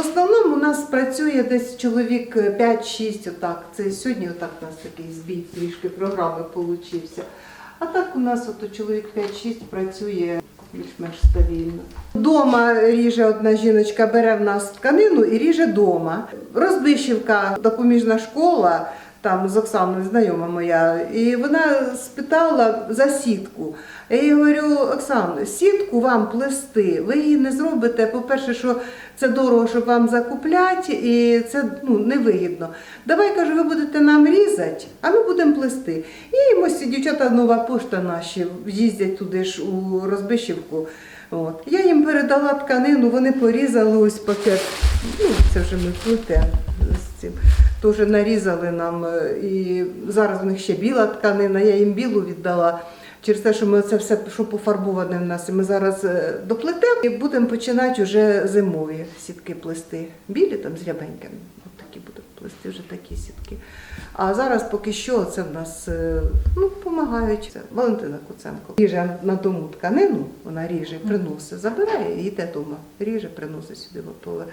основному у нас працює десь чоловік 5-6, отак. Це сьогодні отак у нас такий збій трішки програми получився. А так у нас от чоловік 5-6 працює більш-менш стабільно. Дома ріже одна жіночка, бере в нас тканину і ріже дома. Розбишівка, допоміжна школа, там з Оксаною знайома моя, і вона спитала за сітку. Я їй говорю, Оксана, сітку вам плести, ви її не зробите. По-перше, що це дорого, щоб вам закупляти, і це ну, невигідно. Давай кажу, ви будете нам різати, а ми будемо плести. І ось дівчата нова пошта наші їздять туди ж у Розбишівку. От. Я їм передала тканину, вони порізали ось пакет. Ну, це вже ми плетемо. Теж нарізали нам. е, І зараз у них ще біла тканина, я їм білу віддала. Через те, що ми це все, що пофарбоване в нас, і ми зараз е, доплетемо і будемо починати вже зимові сітки плести. Білі там з рябеньками. От такі будуть плести вже такі сітки. А зараз поки що це в нас е, ну, допомагають. Це Валентина Куценко. Ріже на дому тканину, вона ріже, приносить, забирає і йде вдома. Ріже, приносить сюди готове.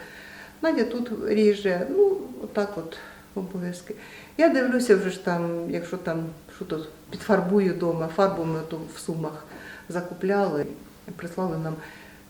Надя тут ріже, ну, отак от обов'язки. Я дивлюся вже ж там, якщо там що тут підфарбую вдома, фарбу ми то в сумах закупляли, прислали нам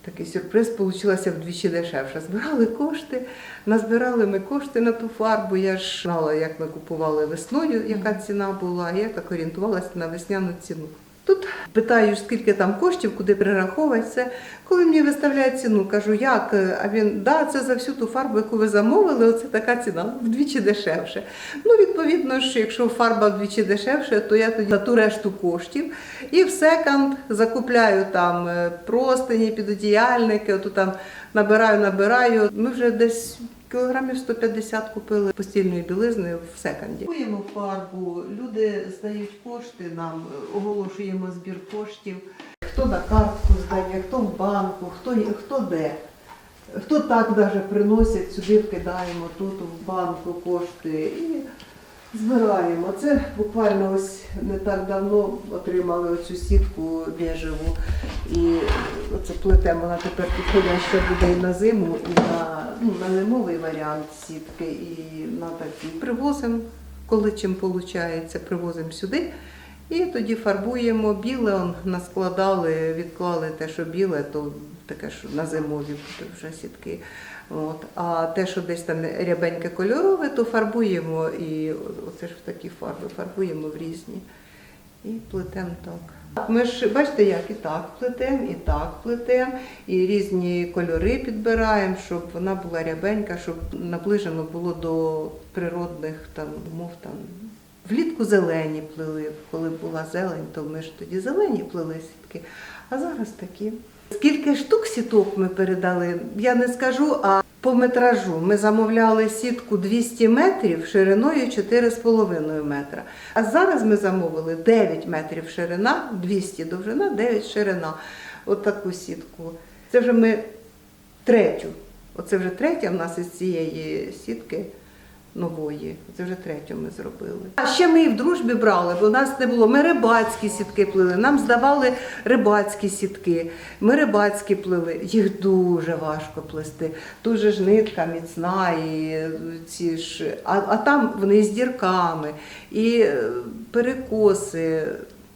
такий сюрприз, получилося вдвічі дешевше. Збирали кошти, назбирали ми кошти на ту фарбу. Я ж знала, як ми купували весною, яка ціна була, я так орієнтувалася на весняну ціну. Тут питаю, скільки там коштів, куди перераховувати. Коли мені виставляють ціну, кажу, як? А він, да, це за всю ту фарбу, яку ви замовили, оце така ціна, вдвічі дешевше. Ну, відповідно ж, якщо фарба вдвічі дешевше, то я тоді за ту решту коштів і в секонд закупляю там е, простині, підодіяльники, оту там набираю, набираю. Ми вже десь кілограмів 150 купили постільної білизни в секонді. Купуємо фарбу, люди здають кошти нам, оголошуємо збір коштів. Хто на картку здає, хто в банку, хто, хто де. Хто так навіть приносять, сюди вкидаємо тут в банку кошти і збираємо. Це буквально ось не так давно отримали оцю сітку біжеву. І оце плетемо, вона тепер підходяща буде і на зиму, і на, ну, на зимовий варіант сітки, і на такий. Привозимо, коли чим виходить, привозимо сюди. І тоді фарбуємо біле, он наскладали, відклали те, що біле, то таке, що на зимові вже сітки. От. А те, що десь там рябеньке кольорове, то фарбуємо і оце ж в такі фарби, фарбуємо в різні. І плетемо так. Ми ж бачите, як і так плетемо, і так плетемо, і різні кольори підбираємо, щоб вона була рябенька, щоб наближено було до природних там умов там. Влітку зелені плели. Коли була зелень, то ми ж тоді зелені плели сітки. А зараз такі. Скільки штук сіток ми передали, я не скажу, а по метражу ми замовляли сітку 200 метрів шириною 4,5 метра. А зараз ми замовили 9 метрів ширина, 200 довжина, 9 ширина. От таку сітку. Це вже ми третю. Оце вже третя в нас із цієї сітки нової. Це вже третю ми зробили. А ще ми і в дружбі брали, бо у нас не було. Ми рибацькі сітки плили. Нам здавали рибацькі сітки. Ми рибацькі плили. Їх дуже важко плести. Дуже же ж нитка міцна, і ці ж, а, а там вони з дірками, і е, перекоси.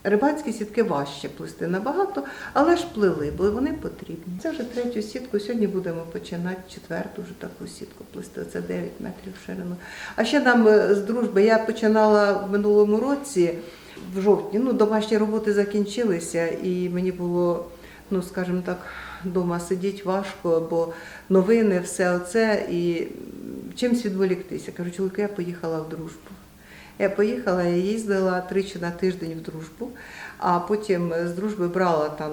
Рибацькі сітки важче плести набагато, але ж плели, бо вони потрібні. Це вже третю сітку. Сьогодні будемо починати четверту вже таку сітку плести. Це 9 метрів ширину. А ще нам е, з дружби я починала в минулому році, в жовтні. Ну, домашні роботи закінчилися, і мені було, ну скажімо так, вдома сидіти важко, бо новини, все оце і чимсь відволіктися. Кажу, чоловіку, я поїхала в дружбу. Я поїхала, я їздила тричі на тиждень в дружбу, а потім з дружби брала там,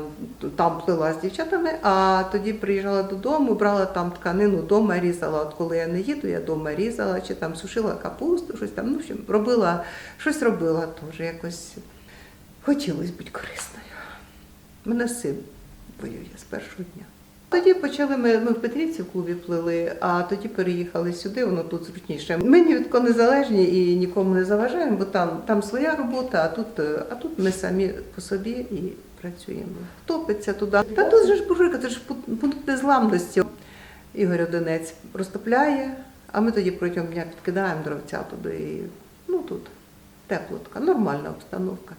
там плила з дівчатами, а тоді приїжджала додому, брала там тканину, вдома різала. От коли я не їду, я вдома різала, чи там сушила капусту, щось там, ну, в робила, щось робила теж якось. Хотілося бути корисною. Мене син воює з першого дня. Тоді почали ми, ми в Петрівці в клубі плели, а тоді переїхали сюди, воно тут зручніше. Ми ні від кого незалежні і нікому не заважаємо, бо там, там своя робота, а тут, а тут ми самі по собі і працюємо. Топиться туди. Та тут же ж буржуйка, це ж пункт незламності. Ігор Одинець розтопляє, а ми тоді протягом дня підкидаємо дровця туди. І, ну тут тепло така, нормальна обстановка.